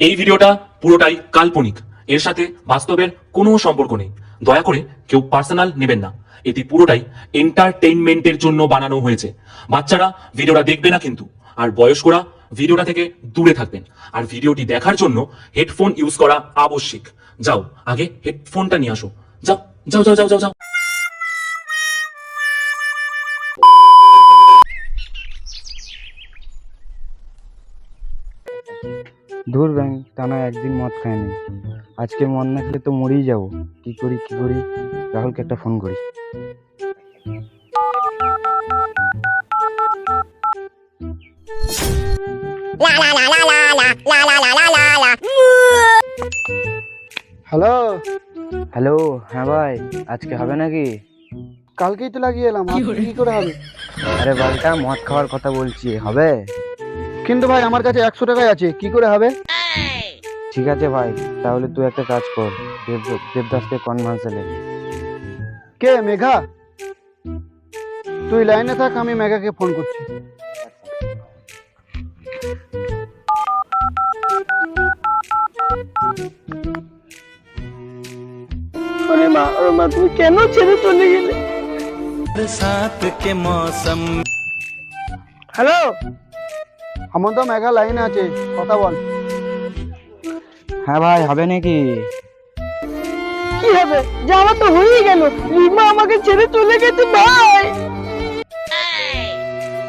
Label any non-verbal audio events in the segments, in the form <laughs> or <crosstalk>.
এই ভিডিওটা পুরোটাই কাল্পনিক। এর সাথে বাস্তবের কোনো সম্পর্ক নেই। দয়া করে কেউ পার্সোনাল নেবেন না। এটি পুরোটাই এন্টারটেইনমেন্টের জন্য বানানো হয়েছে। বাচ্চারা ভিডিওটা দেখবে না কিন্তু। আর বয়স্করা ভিডিওটা থেকে দূরে থাকবেন। আর ভিডিওটি দেখার জন্য হেডফোন ইউজ করা আবশ্যিক। যাও, আগে হেডফোনটা নিয়ে আসো। যাও যাও যাও যাও যাও যাও। ধুর ব্যাং টানা একদিন মদ খায়নি। আজকে মদ না খেলে তো মরেই যাব। কি করি কি করি? রাহুলকে একটা ফোন করি। হ্যালো? হ্যালো হ্যাঁ ভাই আজকে হবে নাকি? কালকেই তো লাগিয়ে এলাম কি করে হবে? আরে বালটা মদ খাওয়ার কথা বলছি হবে? কিন্তু ভাই আমার কাছে একশো টাকাই আছে কি করে হবে? ঠিক আছে ভাই তাহলে তুই একটা কাজ কর দেব দেবদাসকে কনভান্সেলে কে মেঘা তুই লাইনে থাক আমি মেঘাকে ফোন করছি ওরে মা ওরে মা তুমি কেন ছেড়ে চলে গেলে बरसात के मौसम হ্যালো আমার তো মেঘা লাইনে আছে কথা বল হ্যাঁ ভাই হবে নাকি? কি হবে? যাওয়া তো হয়েই গেল। রিমা আমাকে ছেড়ে চলে গেছে ভাই।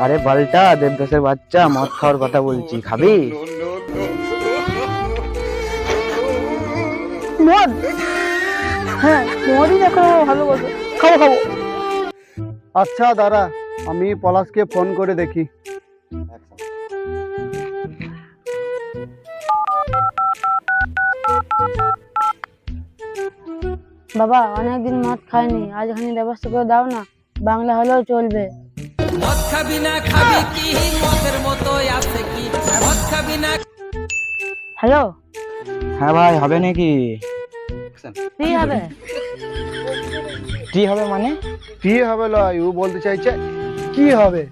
আরে বালটা দেবদাসের বাচ্চা মদ খাওয়ার কথা বলছি খাবি? মদ? হ্যাঁ মদই দেখো ভালোবাসো খাব খাব। আচ্ছা দাঁড়া আমি পলাশকে ফোন করে দেখি। বাবা অনেকদিন মদ খাইনি আজ এখানে ব্যবস্থা করে দাও না বাংলা হলেও চলবে। মদ খাবি না খাবি কি? মদের মতো আছে কি? মদ খাবি না হ্যালো? হ্যাঁ ভাই হবে নাকি? কি হবে? কি হবে মানে? কি হবে লয় ও বলতে চাইছে কি হবে?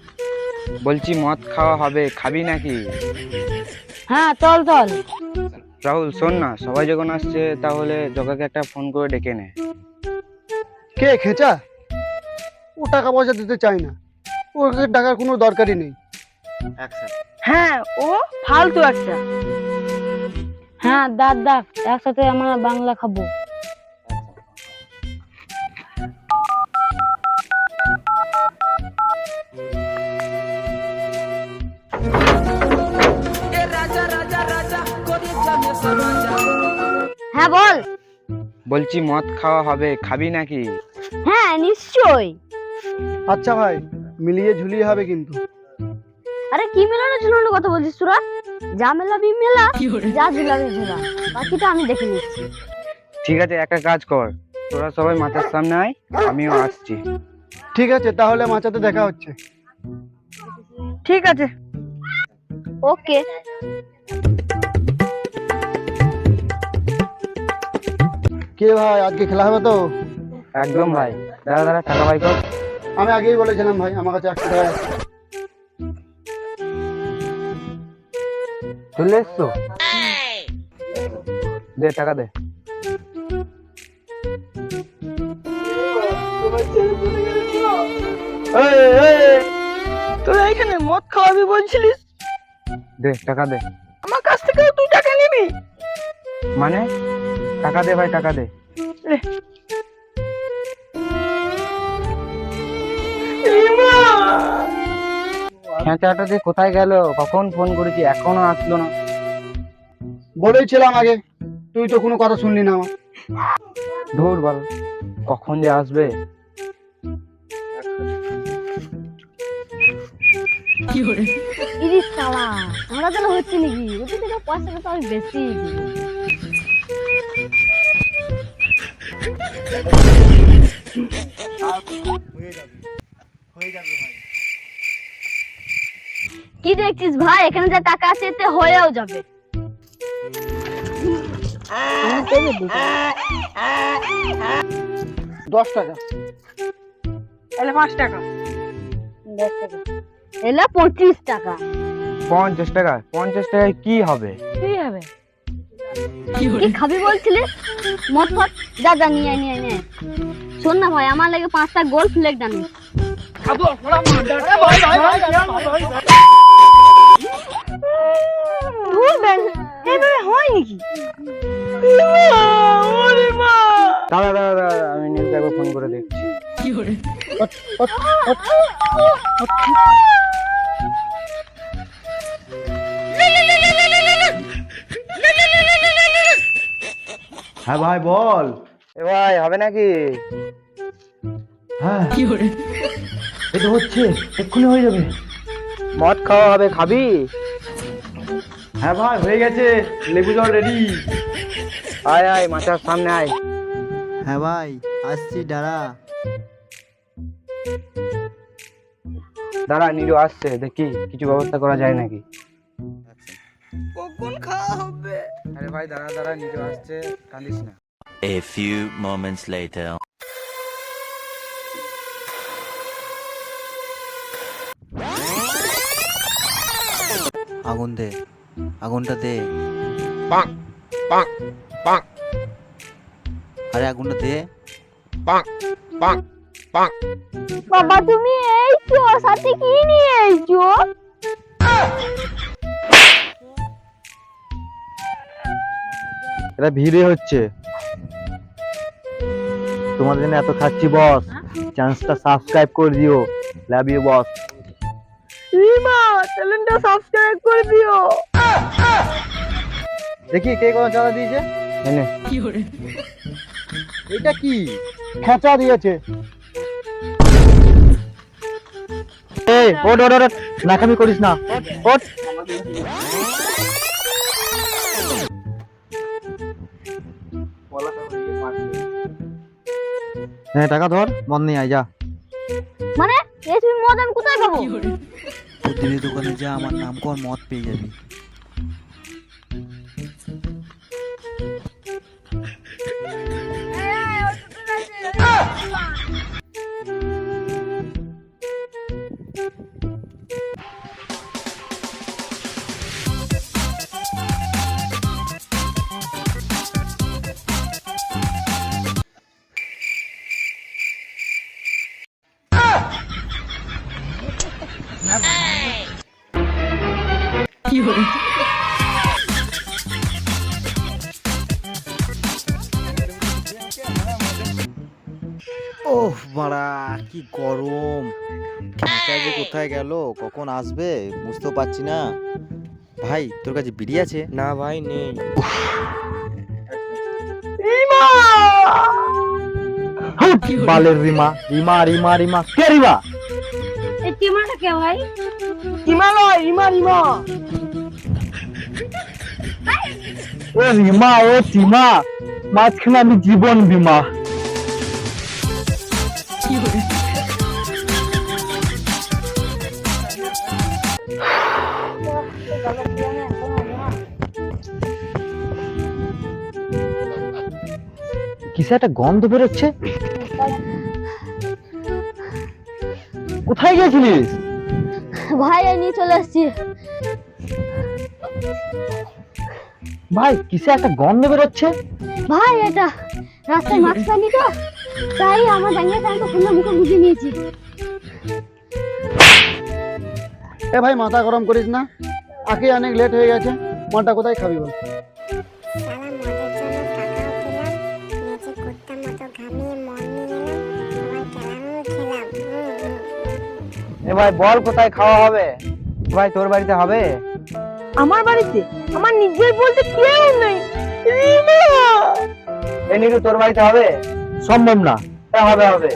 বলছি মদ খাওয়া হবে খাবি নাকি? হ্যাঁ চল চল। রাহুল শোন না সবাই যখন আসছে তাহলে জগাকে একটা ফোন করে ডেকে নে। কে খেঁচা? ও টাকা পয়সা দিতে চায় না। ওকে টাকার কোনো দরকারই নেই। হ্যাঁ ও ফালতু একটা। হ্যাঁ দাদ দাদ একসাথে আমরা বাংলা খাব। হ্যাঁ বল। বলছি মদ খাওয়া হবে। খাবি নাকি? হ্যাঁ নিশ্চয়ই। আচ্ছা ভাই মিলিয়ে ঝুলিয়ে হবে কিন্তু। আরে কি মেলানো ঝুলানোর কথা বলছিস তোরা? যা মেলাবি মেলা যা ঝুলাবি ঝুলা। বাকিটা আমি দেখে নিচ্ছি। ঠিক আছে একটা কাজ কর। তোরা সবাই মাথার সামনে আয় আমিও আসছি। ঠিক আছে তাহলে মাচাতে দেখা হচ্ছে। ঠিক আছে। ওকে। কে ভাই? আজকে খেলা হবে তো? একদম ভাই। দাদা দাদা টাকা ভাই কর। আমি আগেই বলেছিলাম ভাই আমার কাছে একশো টাকা আছে। চলে এসছো? দে টাকা দে। তোরা এখানে মদ খাওয়াবি বলছিলিস? দে টাকা দে। আমার কাছ থেকে তুই টাকা নিবি। মানে? টাকা দে ভাই টাকা দে। খেঁচাটা দিয়ে কোথায় গেল? কখন ফোন করেছি? এখনও আসলো না। বলেছিলাম আগে তুই তো কোনো কথা শুনলি না আমার। ধুর বল কখন যে আসবে? সালা আমরা তাহলে হচ্ছে নাকি? ওদের থেকে পয়সাটা তো আমি বেশি কি দেখছিস ভাই? এখানে যা টাকা আছে এতে হয়েও যাবে। দশ টাকা। তাহলে পাঁচ টাকা। দশ টাকা। এলে পঁচিশ টাকা। পঞ্চাশ টাকা। পঞ্চাশ টাকায় কি হবে? কি হবে? কি খাবি বলছিলিস মদ ফট যা যা নিয়ে আয়, নিয়ে আয়, নিয়ে শোন না ভাই আমার লাগে পাঁচটা গোল ফ্লেক বেন এবারে হয় নাকি দাদা দাদা দাদা আমি নীলকে একবার ফোন করে দেখছি হ্যাঁ ভাই বল। এ ভাই হবে নাকি? হ্যাঁ। এই তো হচ্ছে এক্ষুনি হয়ে যাবে। মদ খাওয়া হবে খাবি? হ্যাঁ ভাই হয়ে গেছে। লেবু জল রেডি আয় আয় মাথার সামনে আয়। হ্যাঁ ভাই আসছি দাঁড়া। দাঁড়া নীলু আসছে দেখি কিছু ব্যবস্থা করা যায় নাকি? কখন খাওয়া হবে? আরে ভাই দাঁড়া দাঁড়া নীলু আসছে কাঁদিস না। A few moments later. আগুন দে আগুনটা দে। আরে আগুনটা দে। বাবা তুমি এই এইছো সাথে কি নিয়ে এইছো এটা ভিড়ে হচ্ছে। তোমাদের জন্য এত খাচ্ছি বস চ্যানেলটা সাবস্ক্রাইব করে দিও। লাভ ইউ বস রিমা চ্যানেলটা সাবস্ক্রাইব করে দিও। দেখি কে কোন চাঁদা দিয়েছে? এনে। এটা কি? খেঁচা দিয়েছে। এই ওট ওট ওট নাকামি করিস না। ওট হ্যাঁ টাকা ধর মন নিয়ে আয় যা। মানে? এই তুমি মদ আমি কোথায় পাবো? প্রতিদিন দোকানে যা আমার নাম কর মদ পেয়ে যাবি। <laughs> ওহ মারা কি গরম। যে কোথায় গেল কখন আসবে বুঝতেও পারছি না। ভাই তোর কাছে বিড়ি আছে? না ভাই নেই। বালের রিমা। রিমা রিমা রিমা। কে রিমা? টিমাটা কে ভাই? রিমা নয় রিমা রিমা। ও রিমা ও টিমা মাঝখানে আমি জীবন বিমা। কিসে একটা গন্ধ বেরোচ্ছে? কোথায় গেছিলিস ভাই নিয়ে চলে আসছি। ভাই কিসে একটা গন্ধ বেরোচ্ছে? ভাই এটা রাস্তায় মাছ পাইনি তো? তাই আমার জাঙ্গিয়া প্যান্টটা খুলে মুখে বুঝে নিয়েছি। এ ভাই মাথা গরম করিস না। আগে অনেক লেট হয়ে গেছে। মনটা কোথায় খাবি বল? মন। এ ভাই বল কোথায় খাওয়া হবে? ভাই তোর বাড়িতে হবে? আমার বাড়িতে? আমার নিজের বলতে কেউ নেই। এ নিরু তোর বাড়িতে হবে? সম্ভব না। হ্যাঁ হবে হবে।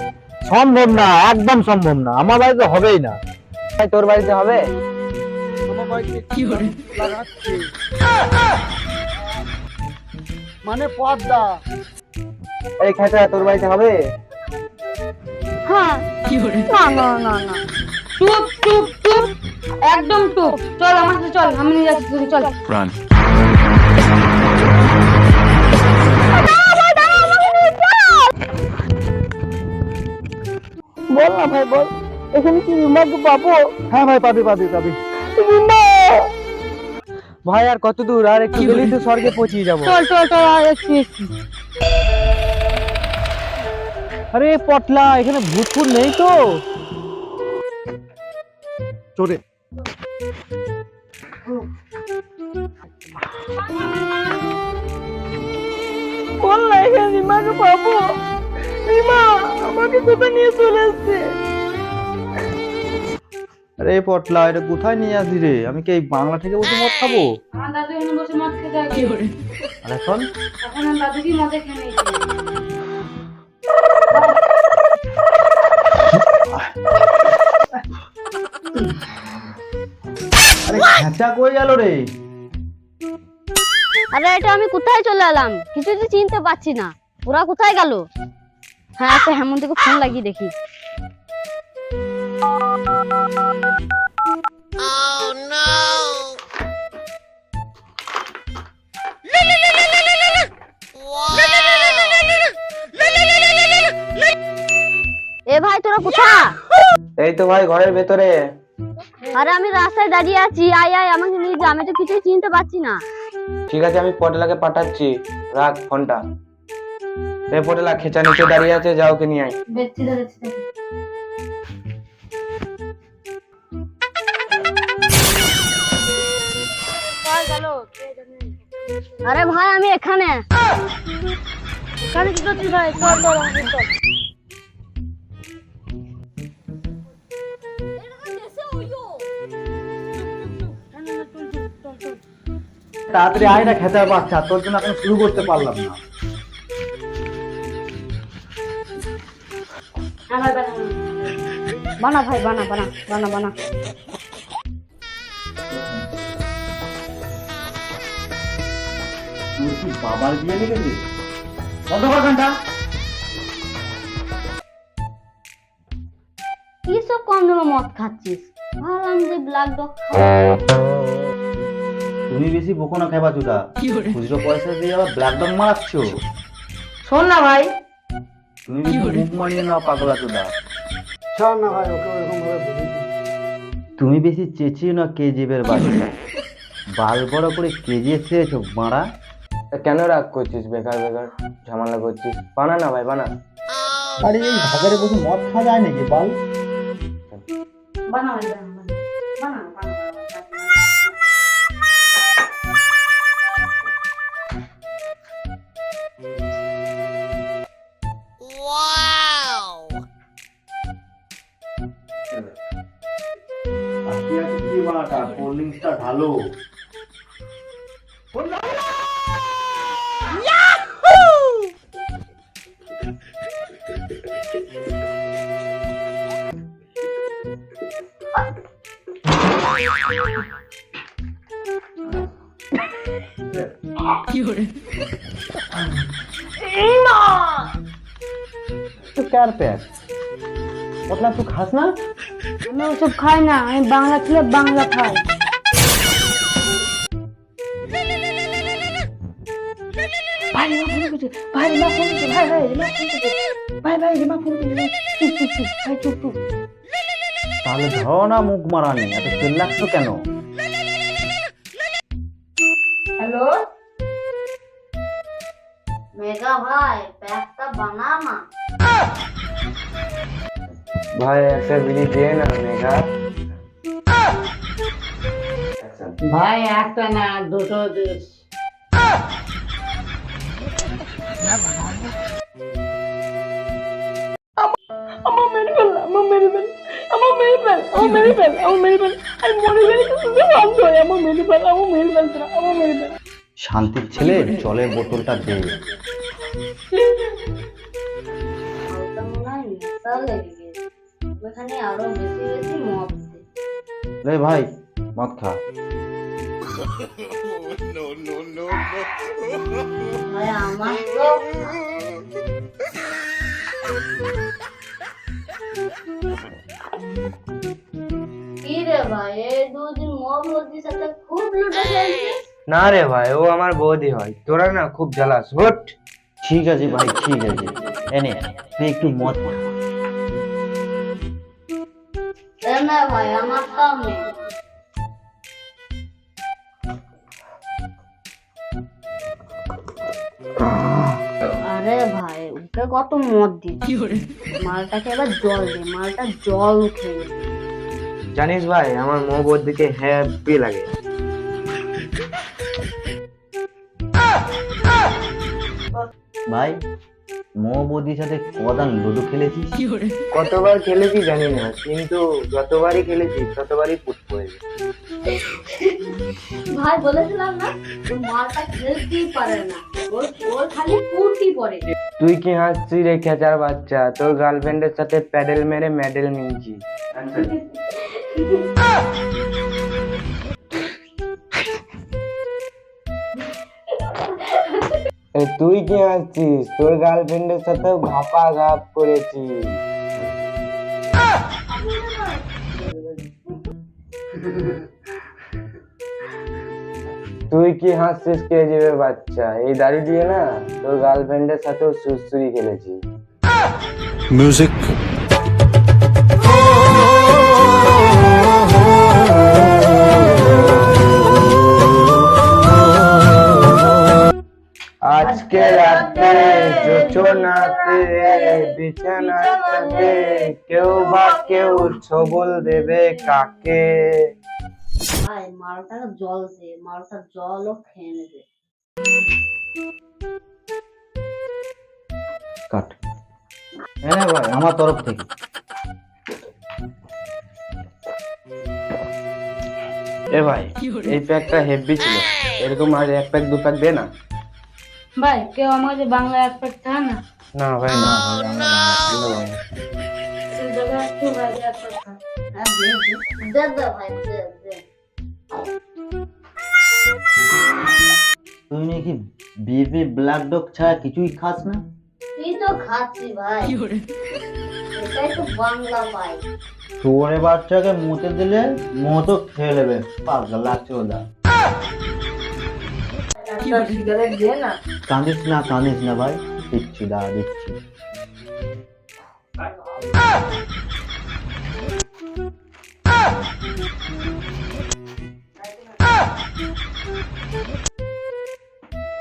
সম্ভব না একদম সম্ভব না। আমার বাড়িতে হবেই না। ভাই তোর বাড়িতে হবে? মানে পদ্মা। এই খেটা তোর বাড়িতে হবে? হ্যাঁ। না না না না। চুপ। একদম চুপ। চল আমার সাথে চল আমি নিয়ে যাচ্ছি তোকে, চল। Run. বল না ভাই বল। এখানে কি রিমাকে পাবো? হ্যাঁ ভাই পাবি পাবি পাবি। ভাই আর কত দূর? আর একটু গেলেই তো স্বর্গে পৌঁছিয়ে যাব। চল চল চল আর একটু আরে পটলা এখানে ভূত নেই তো? চলে না এখানে রিমাকে পাবো রিমা আমাকে কোথায় নিয়ে চলে এসছে? আরে পটলা এটা কোথায় নিয়ে আসি রে? আমি কি এই বাংলা থেকে বসে মদ খাব? আমার দাদু এখানে বসে মদ খেতে আগে আর এখন? এখন দাদু কি মদে খেয়ে নিয়েছে আরে খেঁচা কই গেল রে? আরে এটা আমি কোথায় চলে এলাম? কিছু তো চিনতে পারছি না। ওরা কোথায় গেল? হ্যাঁ একটা হেমন্তকে ফোন লাগিয়ে দেখি। এ ভাই তোরা কোথায়? এই তো ভাই ঘরের ভেতরে। আরে আমি রাস্তায় দাঁড়িয়ে আছি আয় আয় আমাকে নিয়ে যা আমি তো কিছুই চিনতে পারছি না। ঠিক আছে আমি পটলাকে পাঠাচ্ছি। রাখ ফোনটা। রে পটলা খেঁচা নিচে দাঁড়িয়ে আছে যাও কে নিয়ে আয়। দেখছি দেখছি। আরে ভাই আমি এখানে। এখানে কি করছিস ভাই? চল চল। তাড়াতাড়ি আয় না খেঁচার বাচ্চা তোর জন্য এখন শুরু করতে পারলাম না। বানা বানা ভাই বানা বানা বানা বানা। কি বাবার বিয়ে লেগেছে বন্ধ কর ঘণ্টা। কি সব কম দামে মদ খাচ্ছিস? ভাবলাম যে ব্ল্যাক ডগ তুমি বেশি বকো না খাইবা চুদা। খুচরো পয়সা দিয়ে আবার ব্ল্যাক ডগ মারাচ্ছ? শোন না ভাই। তুমি বেশি মুখ মারিয়ে নাও পাগলা চুদা। ছাড় না ভাই ওকে ওরকম ভাবে তুমি বেশি চেঁচিয়ে না কেজিবের বাচ্চা বাল বড় করে কেজিয়ে খেয়েছো মারা? কেন রাগ করছিস বেকার বেকার ঝামেলা করছিস? বানা না ভাই বানা। আরে এই ভাগারে বসে মদ খাওয়া যায় নাকি বাল? বানা ভাই বানা বানা। ড্রিঙ্কসটা ঢালো পটলা তুই খাস না? আমি ওসব খাই না আমি বাংলা ছেলে বাংলা করছে ভাই রিমা ফোন করছে ভাই ভাই রিমা ফোন করছে ভাই ভাই রিমা ফোন করছে চুপ চুপ চুপ ভাই চুপ চুপ। তাহলে ধরো না মুখ মারা নেই এত চিল্লাচ্ছ কেন? হ্যালো? মেঘা ভাই প্যাকটা বানা না ভাই একটা বিড়ি দিয়ে না মেঘা। ভাই একটা না দুটো আমার মেরে ফেল আমার মেরে ফেল আমার মেরে ফেল আমার মেরে ফেল আমার মেরে ফেল আমি মরে গেলে তো শুধু আমার মেরে ফেল আমার মেরে ফেল আমার মেরে ফেল শান্তির ছেলে জলের বোতলটা দে। রে ভাই মদ খা। <laughs> খুব লুটে খেলছিস? না রে ভাই ও আমার বৌদি হয়। তোরা না খুব জ্বালাস। হট ঠিক আছে ভাই ঠিক আছে। এনে তুই একটু খা। না ভাই আমার নেই ভাই কত মদ দিচ্ছি মালটাকে এবার জল দে মালটা জল খেয়ে জানিস ভাই আমার মো বৌদিকে হ্যাপি লাগে। ভাই মো বৌদির সাথে কদান লুডো খেলেছিস? কতবার খেলেছি জানি না কিন্তু যতবারই খেলেছি ততবারই পুট পড়েছে ভাই বলেছিলাম না ও মালটা খেলতেই পারে না। ওর ওর খালি কুর্তি পরে তুই কি হাসছিস রে খেচার বাচ্চা? তোর গার্লফ্রেন্ডের সাথে প্যাডেল মেরে মেডেল নিয়েছি তুই কি হাসছিস তোর গার্লফ্রেন্ডের সাথে ঘাপা ঘাপ করেছিস। তুই কি হাসছিস কে যাবে বাচ্চা? এই দাড়ি দিয়ে না তোর গার্লফ্রেন্ডের সাথেও সুস্থুরি খেলেছি আজকে রাতে যোচনাতে বিছানাতে কেউ বা কেউ ছবল দেবে কাকে? ভাই মালটা জল দে মালটা জলও খেয়ে নেবে কাট। হ্যাঁ ভাই আমার তরফ থেকে। এ ভাই এই প্যাকটা হেভি ছিল। এরকম আর এক প্যাক দু প্যাক দে না। ভাই কেউ আমাকে বাংলা এক প্যাক খা না না ভাই না তুই দেবে একটু ভাই এক প্যাক খা হ্যাঁ, দে, দে। ভাই দে দে। তুই নাকি বিপি ব্ল্যাক ডগ ছাড়া কিছুই খাস না? তুই তো খাচ্ছি ভাই। এটাই তো বাংলা ভাই। শুয়োরে বাচ্চাকে মুতে দিলে মতো খেয়ে নেবে। পাগলা লাগছে কাঁদিস না? কাঁদিস না ভাই দিচ্ছি দাঁড়া দিচ্ছি।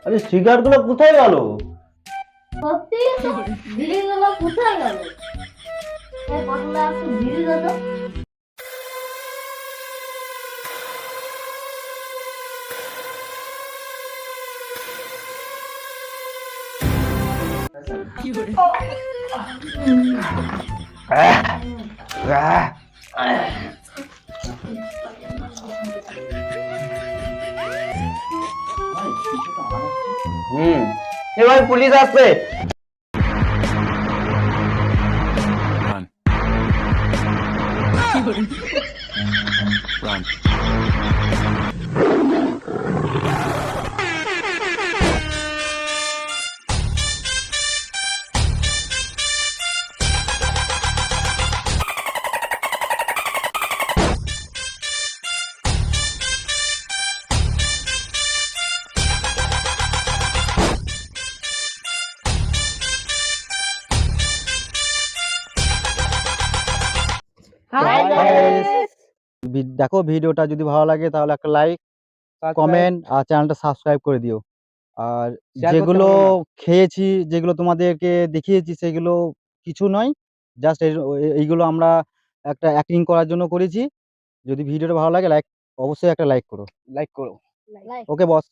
আরে সিগারেটগুলো কোথায় গেল? সত্যি? বিড়িগুলো কোথায় গেল? হুম এ ভাই পুলিশ আসছে দেখো ভিডিওটা যদি ভালো লাগে তাহলে একটা লাইক কমেন্ট আর চ্যানেলটা সাবস্ক্রাইব করে দিও। আর যেগুলো খেয়েছি যেগুলো তোমাদেরকে দেখিয়েছি সেগুলো কিছু নয় জাস্ট এইগুলো আমরা একটা অ্যাক্টিং করার জন্য করেছি। যদি ভিডিওটা ভালো লাগে লাইক অবশ্যই একটা লাইক করো। লাইক করো। ওকে বস